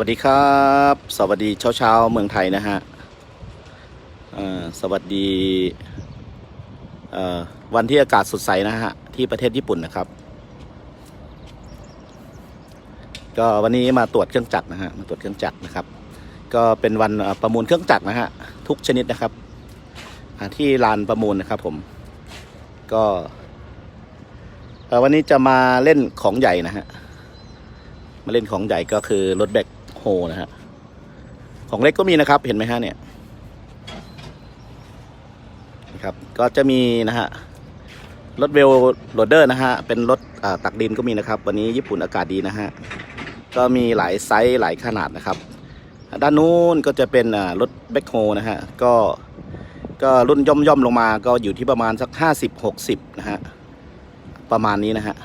วัสดีครับ สวัสดีเช้าเช้าเมืองไทยนะฮะสวัสดีวันที่อากาศสดใสนะฮะ ที่ประเทศญี่ปุ่นนะครับ ก็วันนี้มาตรวจเครื่องจักรนะฮะมาตรวจเครื่องจักรนะครับ ก็เป็นวันประมูลเครื่องจักรนะฮะทุกชนิดนะครับที่ลานประมูลนะครับผม ก็วันนี้จะมาเล่นของใหญ่นะฮะมาเล่นของใหญ่ก็คือรถแบคโฮนะฮะ ของเล็กก็มีนะครับ เห็นไหมฮะเนี่ยนะครับ ก็จะมีนะฮะ รถเวลโรดเดอร์นะฮะ เป็นรถตักดินก็มีนะครับ วันนี้ญี่ปุ่นอากาศดีนะฮะ ก็มีหลายไซส์หลายขนาดนะครับ ด้านนู้นก็จะเป็นรถแบ็คโฮนะฮะ ก็ก็รุ่นย่อมย่อมลงมาก็อยู่ที่ประมาณสักห้าสิบหกสิบนะฮะ ประมาณนี้นะฮะ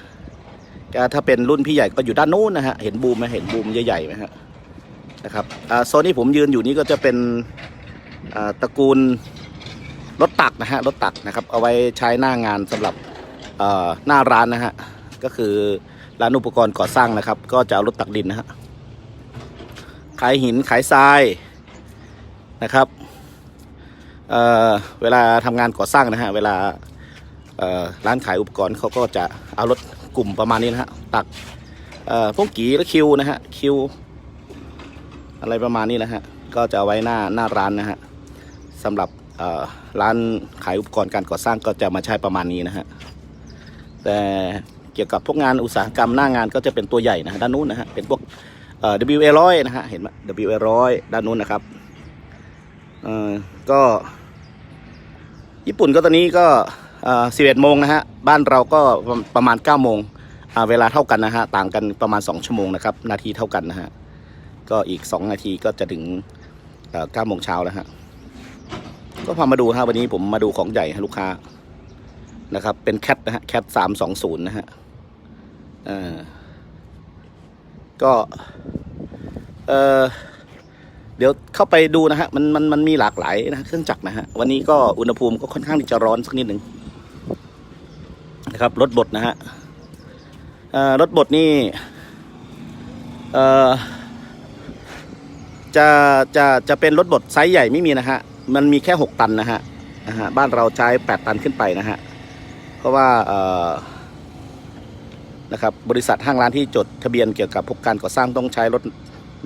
ถ้าเป็นรุ่นพี่ใหญ่ก็อยู่ด้านนู้นนะฮะ เห็นบูมไหมเห็นบูมใหญ่ๆไหมฮะ นะครับโซนที่ผมยืนอยู่นี้ก็จะเป็นตระกูลรถตักนะฮะรถตักนะครับเอาไว้ใช้หน้างานสำหรับหน้าร้านนะฮะก็คือร้านอุปกรณ์ก่อสร้างนะครับ ก็จะเอารถตักดินนะฮะขายหินขายทรายนะครับเเวลาทำงานก่อสร้างนะฮะเวลาร้านขายอุปกรณ์เขาก็จะเอารถกลุ่มประมาณนี้นะฮะตักพวกกีและคิวนะฮะคิว อะไรประมาณนี้นะฮะก็จะเอาไว้หน้าหน้าร้านนะฮะสำหรับร้านขายอุปกรณ์การก่อสร้างก็จะมาใช้ประมาณนี้นะฮะแต่เกี่ยวกับพวกงานอุตสาหกรรมหน้างานก็จะเป็นตัวใหญ่นะฮะด้านนู้นนะฮะเป็นพวก WA ร้อยนะฮะเห็นไหม WA ร้อยด้านนู้นนะครับก็ ญี่ปุ่นก็ตอนนี้ก็สิบเอ็ดโมงนะฮะบ้านเราก็ประมาณ9โมงเวลาเท่ากันนะฮะต่างกันประมาณ 2 ชั่วโมงนะครับนาทีเท่ากันนะฮะ ก็อีก 2 นาทีก็จะถึงเก้าโมงเช้าแล้วฮะก็พามาดูฮะวันนี้ผมมาดูของใหญ่ให้ลูกค้านะครับ เป็นแคทนะฮะแคทสามสองศูนย์นะฮะอ่อก็เออเดี๋ยวเข้าไปดูนะฮะมันมันมันมีหลากหลายนะเครื่องจักรนะฮะวันนี้ก็อุณหภูมิก็ค่อนข้างที่จะร้อนสักนิดหนึ่งนะครับรถบดนะฮะอ่อรถบดนี่เอ่อ จะจะจะเป็นรถบดไซส์ใหญ่ไม่มีนะฮะ มันมีแค่ 6 ตันนะฮะนะฮะบ้านเราใช้ 8 ตันขึ้นไปนะฮะ เพราะว่าเอ่อนะครับบริษัทห้างร้านที่จดทะเบียนเกี่ยวกับพวกการก่อสร้างต้องใช้รถ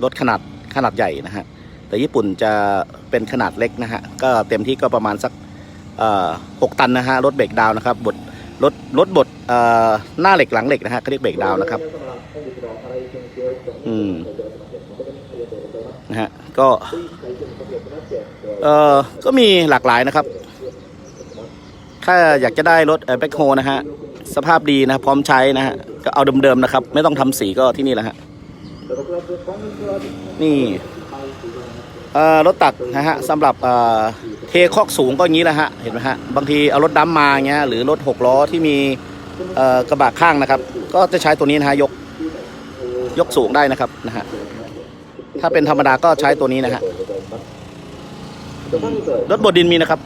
รถขนาดขนาดใหญ่นะฮะ แต่ญี่ปุ่นจะเป็นขนาดเล็กนะฮะ ก็เต็มที่ก็ประมาณสักหกตันนะฮะ รถเบรกดาวนะครับบดรถรถบดหน้าเหล็กหลังเหล็กนะฮะเขาเรียกเบรกดาวน์นะครับ อืม นะฮะก็เออก็มีหลากหลายนะครับ ถ้าอยากจะได้รถแบ็คโฮนะฮะสภาพดีนะพร้อมใช้นะฮะก็เอาเดิมๆนะครับ ไม่ต้องทำสีก็ที่นี่แหละฮะนี่เอ่อรถตักนะฮะสำหรับเอ่อเทคอกสูงก็อย่างนี้แหละฮะเห็นไหมฮะบางทีเอารถดำมาอย่าเงี้ยหรือรถหกล้อที่มีเอ่อกระบะข้างนะครับ ก็จะใช้ตัวนี้นะฮะยกยกสูงได้นะครับนะฮะ ถ้าเป็นธรรมดาก็ใช้ตัวนี้นะฮะรถบดดินมีนะครับ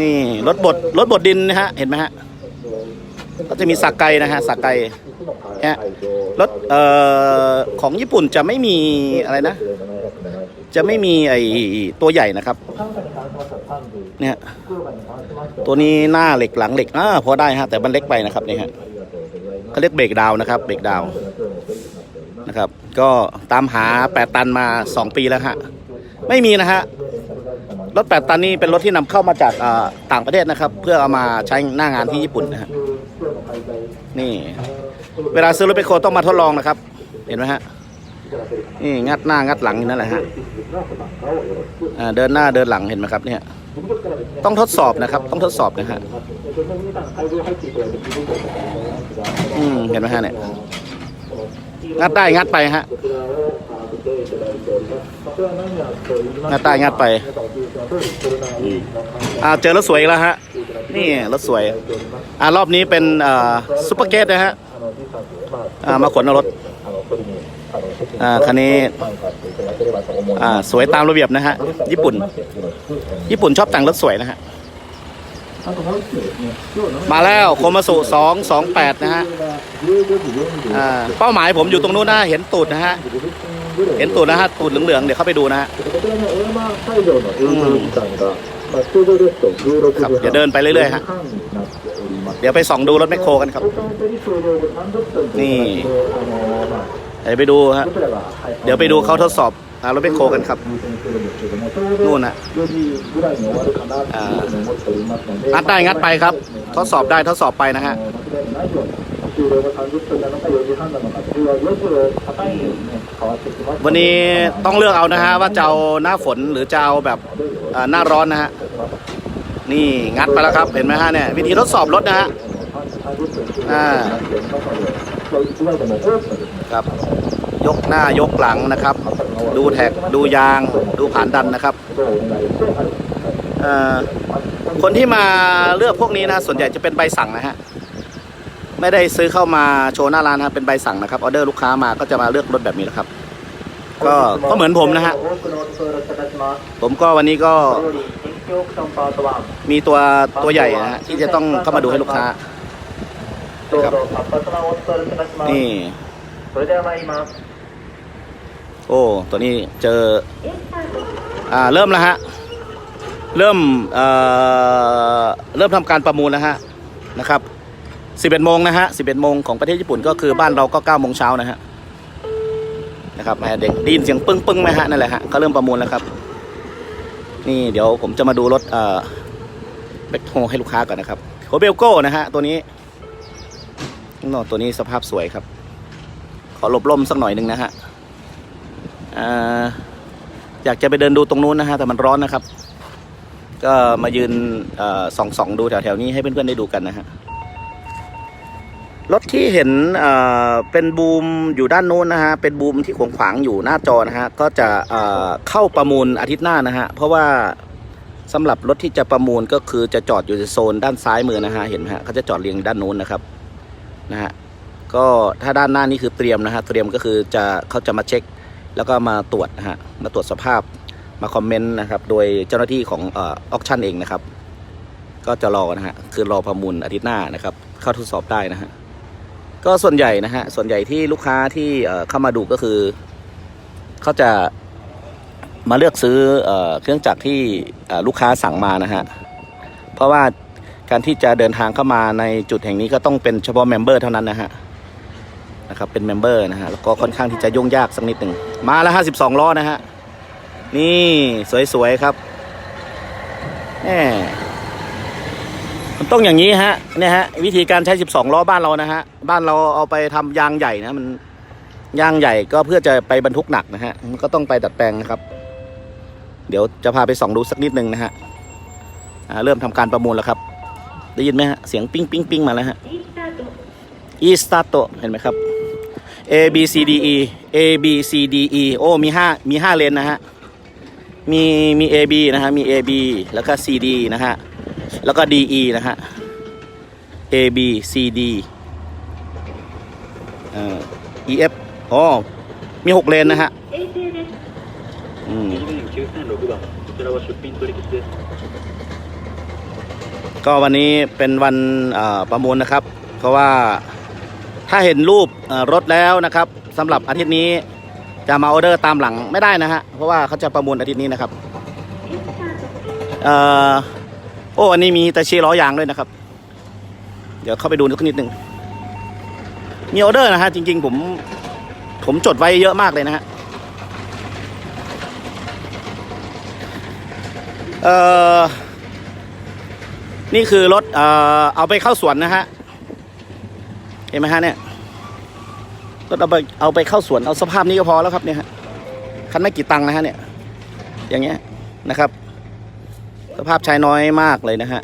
นี่รถบดรถบดดินนะฮะเห็นไหมฮะก็จะมีสักไกนะฮะสักไกฮะรถเอ่อของญี่ปุ่นจะไม่มีอะไรนะ จะไม่มีไอตัวใหญ่นะครับเนี่ยตัวนี้หน้าเหล็กหลังเหล็กอ่าพอได้ฮะแต่มันเล็กไปนะครับนี่ฮะเขาเรียกเบรกดาวนะครับ เบรกดาว นะครับ ก็ตามหา 8 ตันมา 2 ปีแล้วฮะไม่มีนะฮะรถ 8 ตันนี่เป็นรถที่นำเข้ามาจากต่างประเทศนะครับ เพื่อเอามาใช้หน้างานที่ญี่ปุ่นนะฮะนี่ เวลาซื้อรถไปโคต้องมาทดลองนะครับ เห็นไหมฮะนี่งัดหน้างัดหลังอยู่นั่นแหละฮะเดินหน้าเดินหลังเห็นไหมครับเนี่ยต้องทดสอบนะครับ ต้องทดสอบนะฮะอืมเห็นไหมฮะเนี่ย งัดได้งัดไปฮะงัดได้งัดไปอืมอ่าเจอรถสวยอีกแล้วฮะนี่รถสวยอ่ารอบนี้เป็นอ่าซุปเปอร์เกตนะฮะอ่ามาขนเอารถอ่าคันนี้อ่าสวยตามระเบียบนะฮะญี่ปุ่น ญี่ปุ่นชอบแต่งรถสวยนะฮะ มาแล้วโคมาสุสองสองแปดนะฮะอ่าเป้าหมายผมอยู่ตรงนู้นนะเห็นตูดนะฮะ เห็นตูดนะฮะ ตูดเหลืองๆ เดี๋ยวเข้าไปดูนะฮะครับเดี๋ยวเดินไปเรื่อยๆฮะ เดี๋ยวไปส่องดูรถแมคโครกันครับ นี่ เดี๋ยวไปดูฮะ เดี๋ยวไปดูเขาทดสอบ อ่ารถแมคโคกันครับนู่นน่ะงัดได้งัดไปครับ ทดสอบได้ทดสอบไปนะฮะวันนี้ต้องเลือกเอานะฮะว่าจะเอาหน้าฝนหรือจะเอาแบบหน้าร้อนนะฮะนี่งัดไปแล้วครับเห็นไหมฮะเนี่ยวิธีทดสอบรถนะฮะอ่าครับ ยกหน้ายกหลังนะครับ ดูแท็กดูยางดูผ่านดันนะครับคนที่มาเลือกพวกนี้นะส่วนใหญ่จะเป็นใบสั่งนะฮะไม่ได้ซื้อเข้ามาโชว์หน้าร้านนะเป็นใบสั่งนะครับออเดอร์ลูกค้ามาก็จะมาเลือกรถแบบนี้แหละครับ ก็ก็เหมือนผมนะฮะผมก็วันนี้ก็มีตัวตัวใหญ่นะฮะที่จะต้องเข้ามาดูให้ลูกค้าครับนี่ โอ้ ตัวนี้เจอ อ่า เริ่มแล้วฮะ เริ่ม เอ่อ เริ่มทำการประมูลแล้วฮะ นะครับ11โมงนะฮะ11โมงของประเทศญี่ปุ่นก็คือบ้านเราก็9โมงเช้านะฮะนะครับแหมเด็กได้ยินเสียงปึ้งปึ้งไหมฮะนั่นแหละฮะเขาเริ่มประมูลแล้วครับ นี่เดี๋ยวผมจะมาดูรถเอ่อแบ็คโฮให้ลูกค้าก่อนนะครับโคเบลโก้นะฮะตัวนี้น่ตัวนี้สภาพสวยครับ ขอหลบล่มสักหน่อยหนึ่งนะฮะ อยากจะไปเดินดูตรงนู้นนะฮะแต่มันร้อนนะครับ ก็มายืนส่องส่องดูแถวๆนี้ให้เพื่อนๆได้ดูกันนะฮะรถที่เห็นเป็นบูมอยู่ด้านนู้นนะฮะเป็นบูมที่ขวางขวางๆอยู่หน้าจอนะฮะก็จะเข้าประมูลอาทิตย์หน้านะฮะเพราะว่าสำหรับรถที่จะประมูลก็คือจะจอดอยู่ในโซนด้านซ้ายมือนะฮะเห็นไหมฮะเขาจะจอดเรียงด้านนู้นนะครับนะฮะก็ถ้าด้านหน้านี่คือเตรียมนะฮะเตรียมก็คือจะเขาจะมาเช็ค แล้วก็มาตรวจนะฮะมาตรวจสภาพมาคอมเมนต์นะครับ โดยเจ้าหน้าที่ของเออคชั่นเองนะครับ ก็จะรอนะฮะคือรอประมูลอาทิตย์หน้านะครับ เข้าทดสอบได้นะฮะก็ส่วนใหญ่นะฮะส่วนใหญ่ที่ลูกค้าที่เข้ามาดูก็คือเขาจะมาเลือกซื้อเออเครื่องจักรที่ลูกค้าสั่งมานะฮะ เพราะว่าการที่จะเดินทางเข้ามาในจุดแห่งนี้ก็ต้องเป็นเฉพาะเมมเบอร์เท่านั้นนะฮะ นะครับเป็นเมมเบอร์นะฮะแล้วก็ค่อนข้างที่จะยุ่งยากสักนิดหนึ่งมาแล้วห้าสิบสองล้อนะฮะ นี่สวยๆครับแหมมันต้องอย่างนี้ฮะเนี่ยฮะวิธีการใช้ 12 ล้อบ้านเรานะฮะบ้านเราเอาไปทำยางใหญ่นะมันยางใหญ่ก็เพื่อจะไปบรรทุกหนักนะฮะมันก็ต้องไปดัดแปลงนะครับ เดี๋ยวจะพาไปส่องดูสักนิดหนึ่งนะฮะเริ่มทำการประมูลแล้วครับ ได้ยินไหมฮะเสียงปิ้งปิ้งปิ้งมาแล้วฮะ e start เห็นไหมครับ A B C D E A B C D E โอ้มีห้ามีห้าเลนนะฮะ มีมี A B นะฮะ มี A B แล้วก็ C D นะฮะ แล้วก็ D E นะฮะ A B C D เอ่อ E F อ๋อมีหกเลนนะฮะอืมก็วันนี้เป็นวันประมูลนะครับ เพราะว่า ถ้าเห็นรูปรถแล้วนะครับสำหรับอาทิตย์นี้จะมาออเดอร์ตามหลังไม่ได้นะฮะเพราะว่าเขาจะประมูลอาทิตย์นี้นะครับเอ่อโอ้อันนี้มีตะชีล้อยางด้วยนะครับ เดี๋ยวเข้าไปดูสักนิดหนึ่งมีออเดอร์นะฮะจริง ๆ ผมผมจดไว้เยอะมากเลยนะฮะเอ่อนี่คือรถเอ่อเอาไปเข้าสวนนะฮะ เห็นไหมฮะเนี่ยรถเอาไปเอาไปเข้าสวนเอาสภาพนี้ก็พอแล้วครับเนี่ยฮะคันไม่กี่ตังค์นะฮะเนี่ย อย่างเงี้ยนะครับ สภาพใช้น้อยมากเลยนะฮะ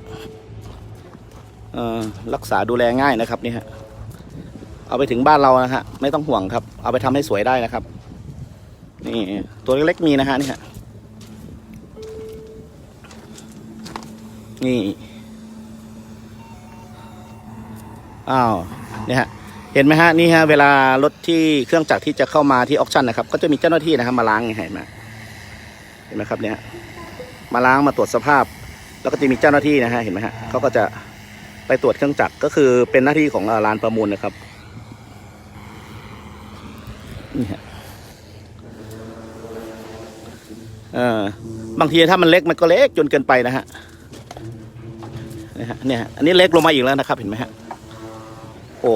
อ่อรักษาดูแลง่ายนะครับนี่ฮะเอาไปถึงบ้านเรานะฮะไม่ต้องห่วงครับ เอาไปทำให้สวยได้นะครับ นี่ตัวเล็กๆมีนะฮะนี่ฮะนี่อ้าว เนี่ยฮะเห็นไหมฮะนี่ฮะเวลารถที่เครื่องจักรที่จะเข้ามาที่ออคชั่นนะครับ ก็จะมีเจ้าหน้าที่นะครับมาล้างเห็นไหมเห็นไหมครับเนี่ยมาล้างมาตรวจสภาพ แล้วก็จะมีเจ้าหน้าที่นะฮะเห็นไหมฮะเขาก็จะไปตรวจเครื่องจักรก็คือเป็นหน้าที่ของเอ่อลานประมูลนะครับนี่ฮะเออบางทีถ้ามันเล็กมันก็เล็กจนเกินไปนะฮะนี่ฮะเนี่ยฮะอันนี้เล็กลงมาอีกแล้วนะครับ เห็นไหมฮะ โอ้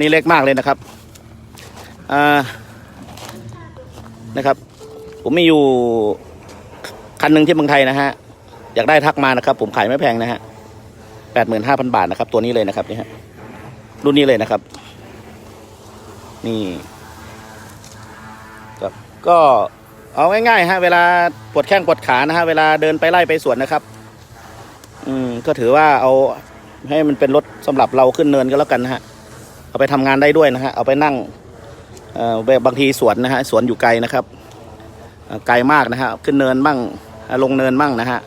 นี่เล็กมากเลยนะครับอ่านะครับ ผมมีอยู่คันหนึ่งที่เมืองไทยนะฮะอยากได้ทักมานะครับ ผมขายไม่แพงนะฮะแปดหมื่นห้าพันบาทนะครับ ตัวนี้เลยนะครับนี่ฮะรุ่นนี้เลยนะครับ นี่ครับก็เอาง่ายๆฮะเวลาปวดแข้งปวดขานะฮะเวลาเดินไปไล่ไปสวนนะครับ อืมก็ถือว่าเอา ให้มันเป็นรถสำหรับเราขึ้นเนินก็แล้วกันนะฮะ เอาไปทำงานได้ด้วยนะฮะ เอาไปนั่งเอ่อบางทีสวนนะฮะสวนอยู่ไกลนะครับไกลมากนะฮะขึ้นเนินบ้างลงเนินบ้างนะฮะ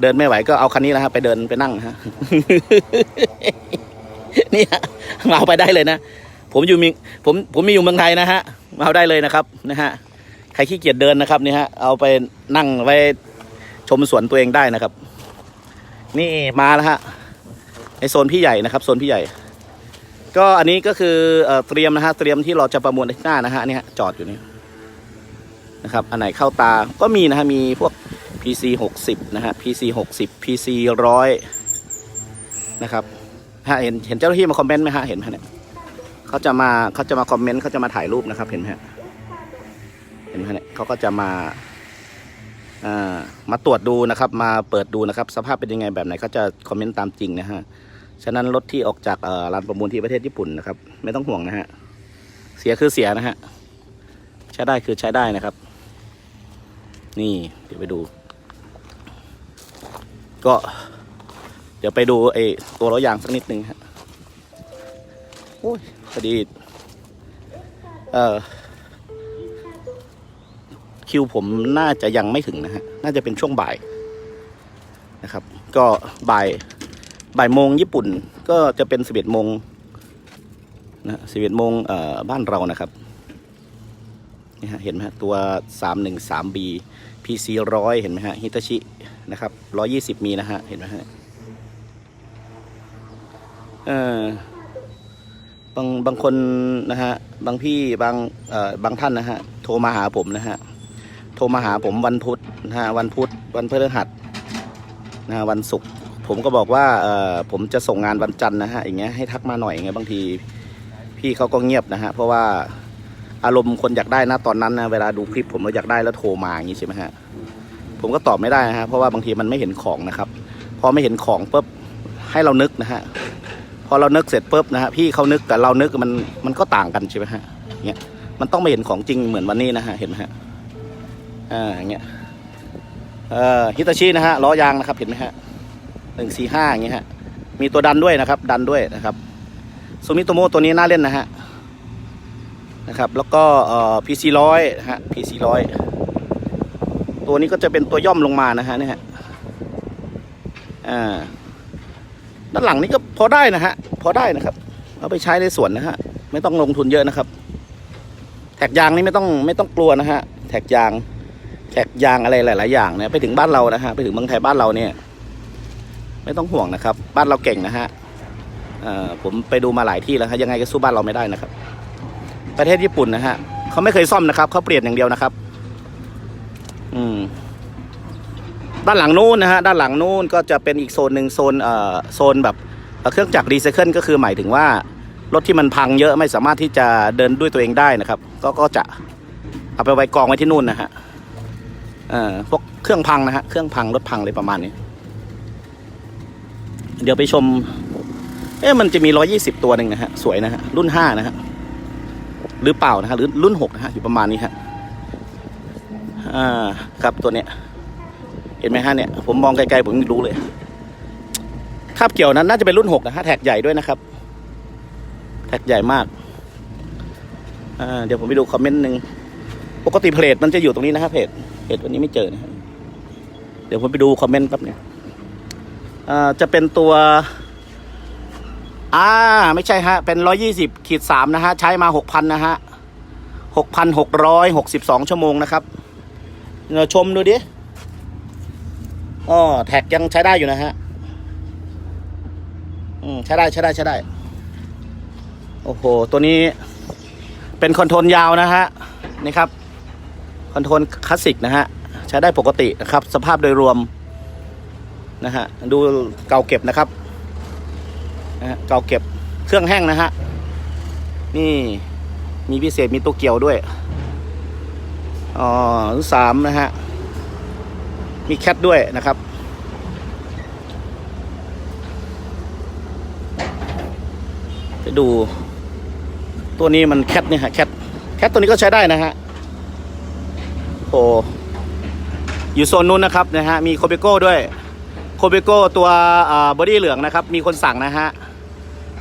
เดินไม่ไหวก็เอาคันนี้นะฮะไปเดินไปนั่งฮะนี่ฮะมาเอาไปได้เลยนะผมอยู่มีผมผมมีอยู่เมืองไทยนะฮะมาเอาได้เลยนะครับนะฮะใครขี้เกียจเดินนะครับนี่ฮะเอาไปนั่งไว้ชมสวนตัวเองได้นะครับ นี่มาแล้วฮะ ในโซนพี่ใหญ่นะครับโซนพี่ใหญ่ ก็อันนี้ก็คือเตรียมนะฮะเตรียมที่เราจะประมวลในหน้านะฮะนี่ยจอดอยู่นี่นะครับอันไหนเข้าตาก็มีนะฮะมีพวก PC 60นะฮะ PC 60 PC 100นะครับฮะเห็นเห็นเจ้าหน้าที่มาคอมเมนต์ไหมฮะเห็นไหมเนี่ยเขาจะมาเขาจะมาคอมเมนต์เขาจะมาถ่ายรูปนะครับเห็นไหมฮะเห็นไหมเนี่ยเขาก็จะมา มาตรวจดูนะครับ มาเปิดดูนะครับ สภาพเป็นยังไงแบบไหนเขาจะคอมเมนต์ตามจริงนะฮะฉะนั้นรถที่ออกจากร้านประมูลที่ประเทศญี่ปุ่นนะครับ ไม่ต้องห่วงนะฮะเสียคือเสียนะฮะใช้ได้คือใช้ได้นะครับ นี่เดี๋ยวไปดู ก็ เดี๋ยวไปดูไอ้ตัวล้อยางสักนิดนึงฮะโอ้ยพอดี เอ่อ คิวผมน่าจะยังไม่ถึงนะฮะ น่าจะเป็นช่วงบ่ายนะครับ ก็บ่ายบ่ายโมงญี่ปุ่นก็จะเป็นสิบเอ็ดโมงนะสิบเอ็ดโมงเอ่อบ้านเรานะครับนี่ฮะเห็นไหมฮะตัวสามหนึ่งสามบี PC ร้อยเห็นไหมฮะฮิตาชินะครับร้อยี่สิบมีนะฮะ เห็นไหมฮะเออบางบางคนนะฮะ บางพี่บางเอ่อบางท่านนะฮะ โทรมาหาผมนะฮะ โทรมาหาผมวันพุธนะฮะวันพุธวันพฤหัสนะฮะวันศุกร์ผมก็บอกว่าเอ่อผมจะส่งงานวันจันทร์นะฮะอย่างเงี้ยให้ทักมาหน่อยอย่างเงี้ยบางที พี่เขาก็เงียบนะฮะเพราะว่าอารมณ์คนอยากได้นะตอนนั้นนะเวลาดูคลิปผมแล้วอยากได้แล้วโทรมาอย่างงี้ใช่ไหมฮะผมก็ตอบไม่ได้นะฮะเพราะว่าบางทีมันไม่เห็นของนะครับพอไม่เห็นของปุ๊บให้เรานึกนะฮะพอเรานึกเสร็จปุ๊บนะฮะพี่เขานึกกับเรานึกมันมันก็ต่างกันใช่ไหมฮะเงี้ยมันต้องไม่เห็นของจริงเหมือนวันนี้นะฮะเห็นไหมฮะ อ่าอย่างเงี้ยเอ่อฮิตาชินะฮะล้อยางนะครับเห็นไหมฮะหนึ่งสี่ห้าอย่างเงี้ยฮะมีตัวดันด้วยนะครับ ดันด้วยนะครับซูมิโตโมตัวนี้น่าเล่นนะฮะนะครับ แล้วก็เอ่อ PC ร้อยฮะ PC ร้อยตัวนี้ก็จะเป็นตัวย่อมลงมานะฮะเนี่ยฮะอ่าด้านหลังนี้ก็พอได้นะฮะพอได้นะครับ เอาไปใช้ในสวนนะฮะไม่ต้องลงทุนเยอะนะครับ แท็กยางนี่ไม่ต้องไม่ต้องกลัวนะฮะแท็กยาง แท็กยางอะไรหลาย ๆ อย่างเนี่ยไปถึงบ้านเรานะฮะไปถึงเมืองไทยบ้านเราเนี่ย ไม่ต้องห่วงนะครับ บ้านเราเก่งนะฮะผมไปดูมาหลายที่แล้วฮะยังไงก็สู้บ้านเราไม่ได้นะครับ ประเทศญี่ปุ่นนะฮะเขาไม่เคยซ่อมนะครับเขาเปลี่ยนอย่างเดียวนะครับ อืมด้านหลังนู้นนะฮะด้านหลังนู้นก็จะเป็นอีกโซนหนึ่งโซนเอ่อโซนแบบเครื่องจักรรีไซเคิลก็คือหมายถึงว่ารถที่มันพังเยอะไม่สามารถที่จะเดินด้วยตัวเองได้นะครับ ก็ก็จะเอาไปไว้กองไว้ที่นู่นนะฮะ พวกเครื่องพังนะฮะ เครื่องพังรถพังเลยประมาณนี้ เดี๋ยวไปชม เอ๊ะมันจะมีร้อยี่สิบตัวหนึ่งนะฮะ สวยนะฮะ รุ่นห้านะฮะ หรือเปล่านะฮะ หรือรุ่นหกนะฮะ อยู่ประมาณนี้ฮะ อ่า ครับตัวเนี้ย เห็นไหมฮะเนี่ย ผมมองไกลๆผมรู้เลย คาบเกี่ยวนั้นน่าจะเป็นรุ่นหกนะฮะ แท็กใหญ่ด้วยนะครับ แท็กใหญ่มาก อ่า เดี๋ยวผมไปดูคอมเมนต์หนึ่ง ปกติเพจมันจะอยู่ตรงนี้นะครับเพจ เพจวันนี้ไม่เจอนะเดี๋ยวผมไปดูคอมเมนต์แป๊บหนึงอ่าจะเป็นตัว อ่า ไม่ใช่ฮะ เป็นร้อยี่สิบขีดสามนะฮะ ใช้มาหกพันนะฮะหกพันหกร้อยหกสิบสองชั่วโมงนะครับเราชมดูดิอ๋อแท็กยังใช้ได้อยู่นะฮะ อืม ใช้ได้ ใช้ได้ ใช้ได้ โอ้โห ตัวนี้เป็นคอนโทรลยาวนะฮะ นี่ครับ คอนโทรลคลาสสิกนะฮะ ใช้ได้ปกตินะครับ สภาพโดยรวมนะฮะ ดูเก่าเก็บนะครับนะฮะเก่าเก็บเครื่องแห้งนะฮะ นี่มีพิเศษมีตัวเกี่ยวด้วย อ๋อสามนะฮะ มีแคทด้วยนะครับไปดูตัวนี้มันแคทเนี่ยฮะแคทแคทตัวนี้ก็ใช้ได้นะฮะ โอ้อยู่โซนนู้นนะครับนะฮะมีโคเบโก้ด้วยโคเบโก้ตัวบอดี้เหลืองนะครับ มีคนสั่งนะฮะ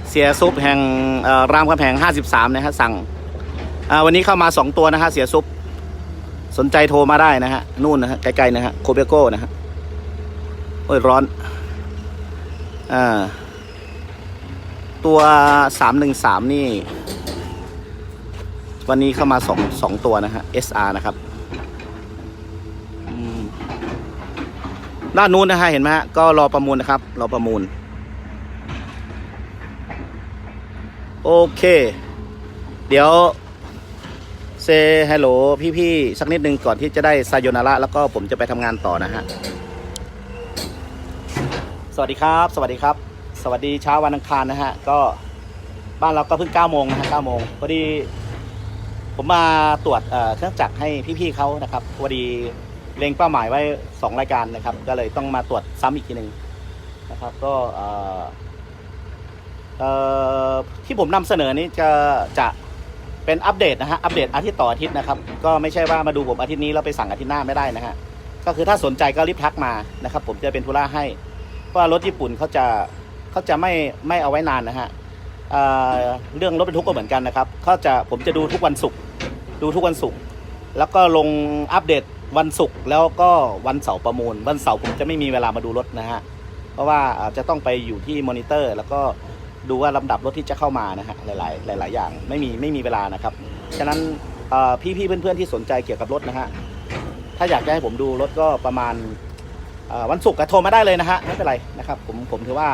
เสียซุปแห่งรามคำแหง53 นะฮะ สั่งวันนี้เข้ามา 2 ตัวนะฮะ เสียซุปสนใจโทรมาได้นะฮะ นู่นนะฮะ ไกลๆนะฮะโคเบโก้นะฮะ โอ้ย ร้อนอ่าตัวสามหนึ่งสามนี่ วันนี้เข้ามาสองสองตัวนะฮะ SR นะครับอืม ด้านนู้นนะฮะเห็นไหมฮะก็รอประมูลนะครับ รอประมูล โอเค เดี๋ยวเซฮัลโหลพี่ๆ สักนิดนึงก่อนที่จะได้ไซโยนาระแล้วก็ผมจะไปทำงานต่อนะฮะ สวัสดีครับ สวัสดีครับ สวัสดีเช้าวันอังคารนะฮะ ก็บ้านเราก็เพิ่ง9โมงนะฮะ9โมงพอดี ผมมาตรวจเครื่องจักรให้พี่ๆเขานะครับพอดี เล็งเป้าหมายไว้ 2 รายการนะครับ ก็เลยต้องมาตรวจซ้ำอีกทีหนึ่งนะครับ ก็ที่ผมนำเสนอนี้จะจะเป็นอัปเดตนะฮะอัปเดตอาทิตย์ต่ออาทิตย์นะครับ ก็ไม่ใช่ว่ามาดูผมอาทิตย์นี้แล้วไปสั่งอาทิตย์หน้าไม่ได้นะฮะก็คือถ้าสนใจก็รีบทักมานะครับ ผมจะเป็นธุระให้ เพราะรถญี่ปุ่นเขาจะเขาจะไม่ไม่เอาไว้นานนะฮะเเรื่องรถบรรทุกก็เหมือนกันนะครับเขาจะผมจะดูทุกวันศุกร์ดูทุกวันศุกร์แล้วก็ลงอัปเดต วันศุกร์แล้วก็วันเสาร์ประมูล วันเสาร์ผมจะไม่มีเวลามาดูรถนะฮะเพราะว่าจะต้องไปอยู่ที่มอนิเตอร์ แล้วก็ดูว่าลำดับรถที่จะเข้ามานะฮะหลาย ๆ หลาย ๆ อย่างไม่มีไม่มีเวลานะครับฉะนั้นพี่ๆเพื่อนๆที่สนใจเกี่ยวกับรถนะฮะถ้าอยากจะให้ผมดูรถก็ประมาณวันศุกร์ก็โทรมาได้เลยนะฮะไม่เป็นไรนะครับผมผมถือว่า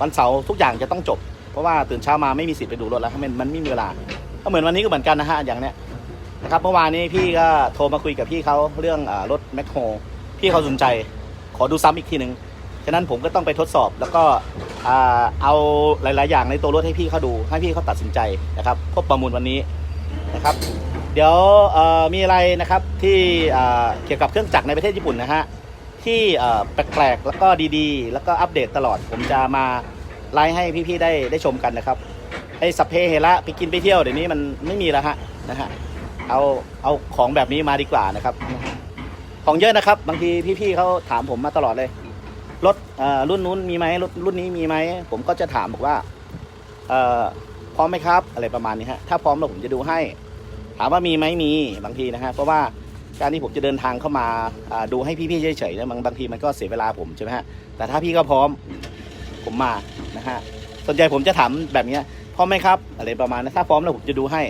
วันเสาร์ทุกอย่างจะต้องจบ เพราะว่าตื่นเช้ามาไม่มีสิทธิ์ไปดูรถแล้วมันมันไม่มีเวลาก็เหมือนวันนี้ก็เหมือนกันนะฮะอย่างเนี้ย นะครับเมื่อวานนี้พี่ก็โทรมาคุยกับพี่เขาเรื่องอรถแมคโครพี่เขาสนใจ ขอดูซ้ำอีกทีหนึ่งฉะนั้นผมก็ต้องไปทดสอบแล้วก็เอาหลาย ๆ อย่างในตัวรถให้พี่เขาดู ให้พี่เขาตัดสินใจนะครับพบประมูลวันนี้นะครับ เดี๋ยวมีอะไรนะครับที่เกี่ยวกับเครื่องจักรในประเทศญี่ปุ่นนะฮะที่แปลก ๆ แล้วก็ดีๆ แล้วก็อัปเดตตลอด ผมจะมาไลฟ์ให้พี่ ๆ ได้ได้ชมกันนะครับไอ้สัพเพเฮระไปกินไปเที่ยวเดี๋ยวนี้มันไม่มีแล้วฮะนะฮะ เอาเอาของแบบนี้มาดีกว่านะครับ ของเยอะนะครับ บางทีพี่ๆเขาถามผมมาตลอดเลย รถรุ่นนู้นมีไหมรถรุ่นนี้มีไหม ผมก็จะถามบอกว่าพร้อมไหมครับ อะไรประมาณนี้ฮะถ้าพร้อมแล้วผมจะดูให้ ถามว่ามีไหมมีบางทีนะฮะเพราะว่าการที่ผมจะเดินทางเข้ามาดูให้พี่ๆเฉยๆนี่ยบางบางทีมันก็เสียเวลาผมใช่ไหมฮะแต่ถ้าพี่ก็พร้อมผมมานะฮะส่วนใหญ่ผมจะถามแบบนี้พร้อมไหมครับ อะไรประมาณนั้นถ้าพร้อมแล้วผมจะดูให้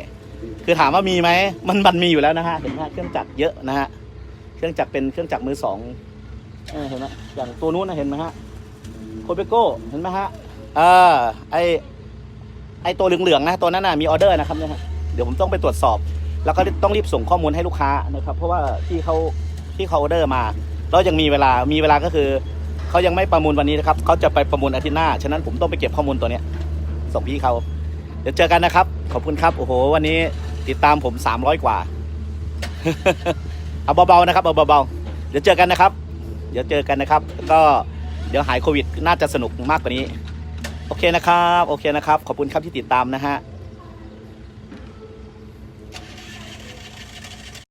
คือถามว่ามีไหมมันมันมีอยู่แล้วนะฮะเห็นไหมฮะเครื่องจักรเยอะนะฮะเครื่องจักรเป็นเครื่องจักรมือสองเห็นไหมอย่างตัวนู้นนะเห็นไหมฮะโคเบโก้เห็นไหมฮะเออไอไอตัวเหลืองๆนะตัวนั้นน่ะมีออเดอร์นะครับเนี่ยเดี๋ยวผมต้องไปตรวจสอบ แล้วก็ต้องรีบส่งข้อมูลให้ลูกค้านะครับ เพราะว่าที่เขาที่เขาออเดอร์มาแล้วยังมีเวลามีเวลาก็คือเขายังไม่ประมูลวันนี้นะครับเขาจะไปประมูลอาทิตย์หน้าฉะนั้นผมต้องไปเก็บข้อมูลตัวเนี้ยส่งพี่เขา ดี๋ยวเจอกันนะครับ ขอบคุณครับ โอ้โห วันนี้ติดตามผม 300 กว่า เอาเบาๆนะครับ เอาเบาๆ เดี๋ยวเจอกันนะครับ เดี๋ยวเจอกันนะครับ แล้วก็เดี๋ยวหายโควิด น่าจะสนุกมากกว่านี้ โอเคนะครับ โอเคนะครับ ขอบคุณครับที่ติดตามนะฮะ